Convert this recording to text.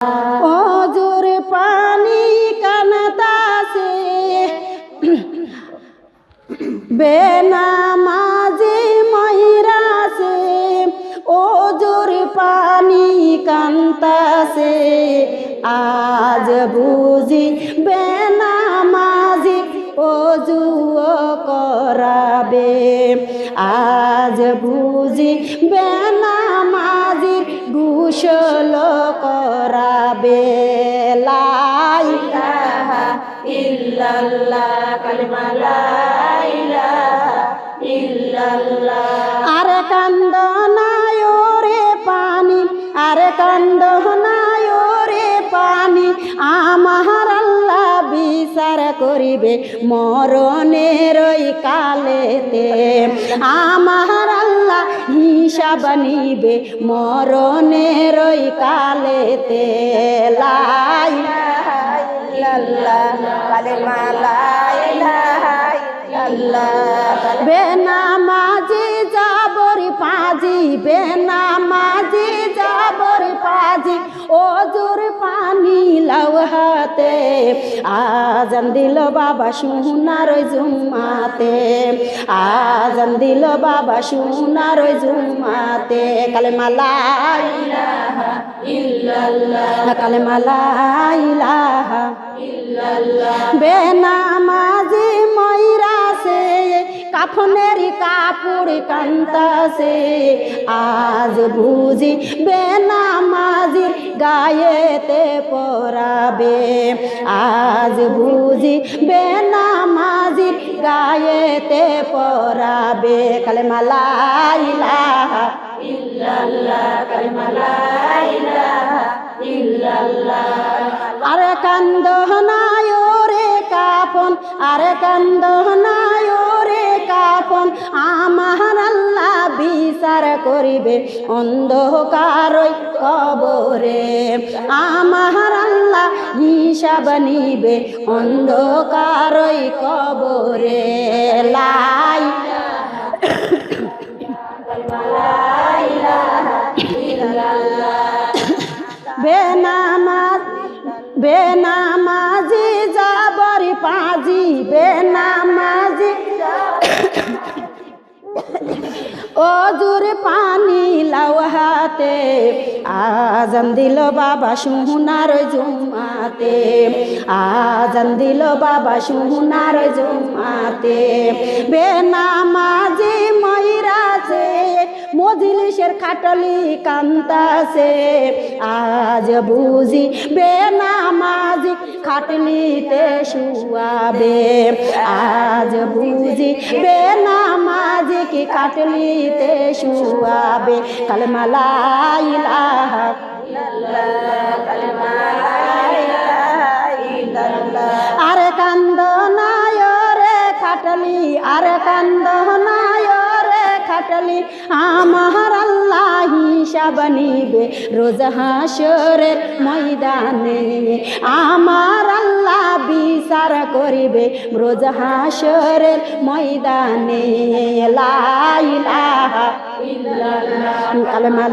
অজুর পানি কানতাছে। বেনামাজি ময়রাছে ওজুর পানি কান্তাছে। আজ বুঝি বেনামাজি অজু করাবে। আজ বুঝি বেনামাজি করাবে লাই। ইল্লাল্লাহ কালিমা লা ইলাহা ইল্লাল্লাহ। আরে কান্দ নাই রে পানি আরে কান্দ নাই রে পানি। আমার আল্লাহ বিচার করিবে মরণের কালেতে। আমার হিসাব নিবে মরণের ওই কালেতে লাই বেনামাজি হাতে আজান দিল বাবা সোনার ওই জুমাতে আজান দিল বাবা সোনার ওই জুমাতে কালে মালা কালে মালা ইলাহা ময়রা ময়রাছে কাফনের কাপড় কান্তাছে, আজ বুঝি বেনামাজির গায়েতে পরাবে। আজ বুঝি বেনামাজির গায়েতে পরাবে। ইলাহা ইল্লাল্লাহ আরে কান্দ নাই রে কাফন, আরে কান্দ করিবে অন্ধকারই কবরে। আমার আল্লাহ হিসাব নিবে অন্ধকারই কবরে। লাই বেনামাজ বেনামাজি যাবরি পাজি, বেনামাজি অজুর পানি লাউ হাতে, আজান দিল বাবা সুহুনার জুমাতে, আজান দিল বাবা সুহুনার জুমাতে। বেনামাজি ময়রাছে মজলিসের খাটলি কান্তাছে আজ বুঝি বেনামাজি খাটলিতে শুয়াবে। আজ বুঝি বেনামাজি কি খাটলিতে শুয়াবে। কালমালা ইলাহা আরে কান্দ নাই রে খাটলি, আরে কান্দ নাই রে খাটলি। আমার হিসাব নিবে রোজ হাসরের ময়দানে। আমার আল্লাহ বিচার করিবে রোজ হাসরের ময়দানে। লাইলা কালমা